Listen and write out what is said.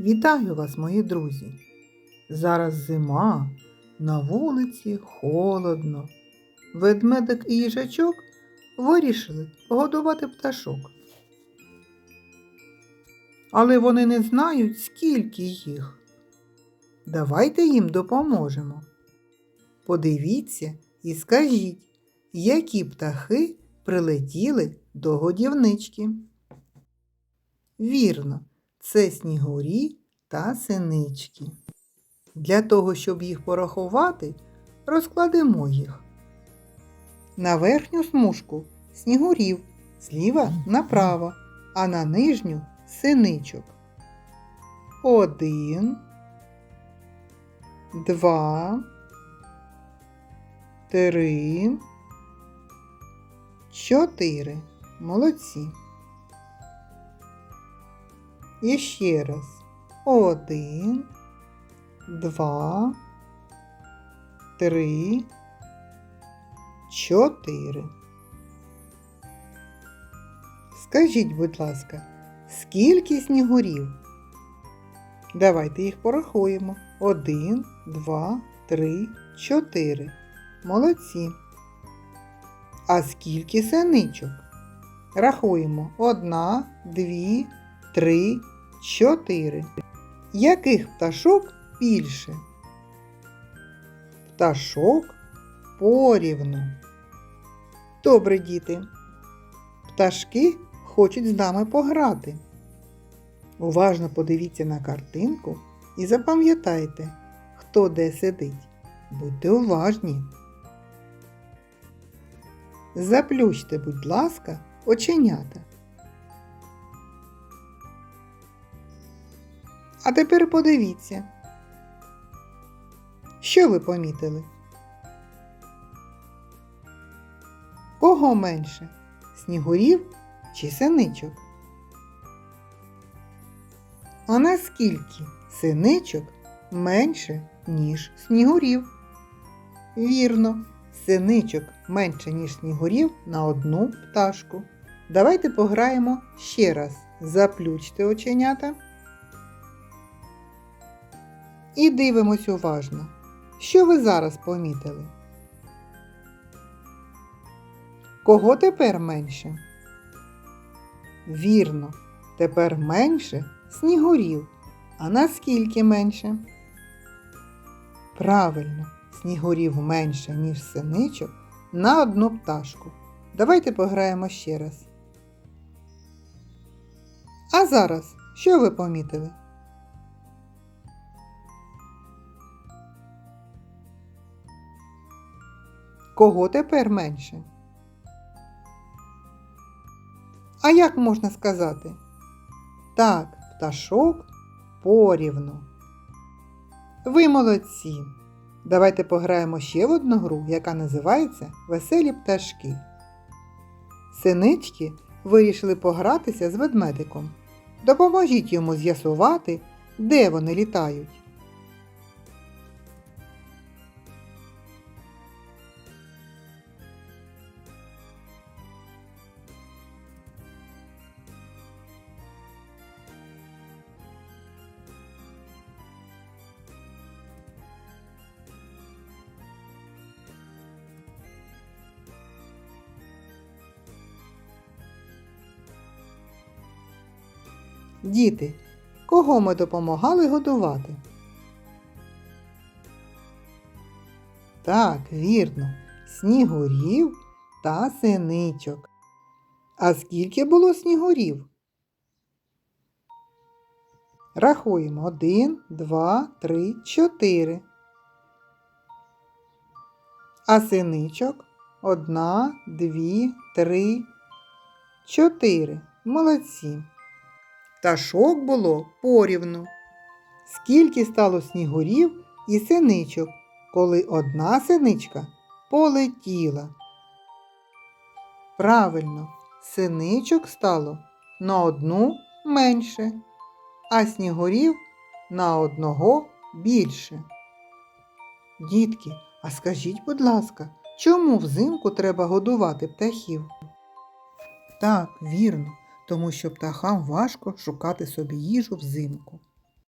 Вітаю вас, мої друзі! Зараз зима, на вулиці холодно. Ведмедик і їжачок вирішили погодувати пташок. Але вони не знають, скільки їх. Давайте їм допоможемо. Подивіться і скажіть, які птахи прилетіли до годівнички. Вірно, це снігурі та синички. Для того, щоб їх порахувати, розкладемо їх. На верхню смужку снігурів, зліва направо, а на нижню синичок. Один, два, три, чотири. Молодці. І ще раз. Один, два, три, чотири. Скажіть, будь ласка, скільки снігурів? Давайте їх порахуємо. Один, два, три, чотири. Молодці. А скільки синичок? Рахуємо. Одна, дві, три, чотири. Яких пташок більше? Пташок порівну. Добре, діти. Пташки хочуть з нами пограти. Уважно подивіться на картинку і запам'ятайте, хто де сидить. Будьте уважні. Заплющте, будь ласка, оченята. А тепер подивіться. Що ви помітили? Кого менше? Снігурів чи синичок? А наскільки синичок менше, ніж снігурів? Вірно, синичок менше, ніж снігурів на одну пташку. Давайте пограємо ще раз. Заплющте оченята. І дивимось уважно. Що ви зараз помітили? Кого тепер менше? Вірно, тепер менше снігурів. А наскільки менше? Правильно, снігурів менше, ніж синичок на одну пташку. Давайте пограємо ще раз. А зараз що ви помітили? Кого тепер менше? А як можна сказати? Так, пташок порівну. Ви молодці. Давайте пограємо ще в одну гру, яка називається Веселі пташки. Синички вирішили погратися з ведмедиком. Допоможіть йому з'ясувати, де вони літають. Діти, кого ми допомагали годувати? Так, вірно, снігурів та синичок. А скільки було снігурів? Рахуємо один, два, три, чотири. А синичок одна, дві, три, чотири. Молодці. Пташок було порівну. Скільки стало снігурів і синичок, коли одна синичка полетіла. Правильно, синичок стало на одну менше, а снігурів на одного більше. Дітки, а скажіть, будь ласка, чому взимку треба годувати птахів? Так, вірно тому що птахам важко шукати собі їжу взимку.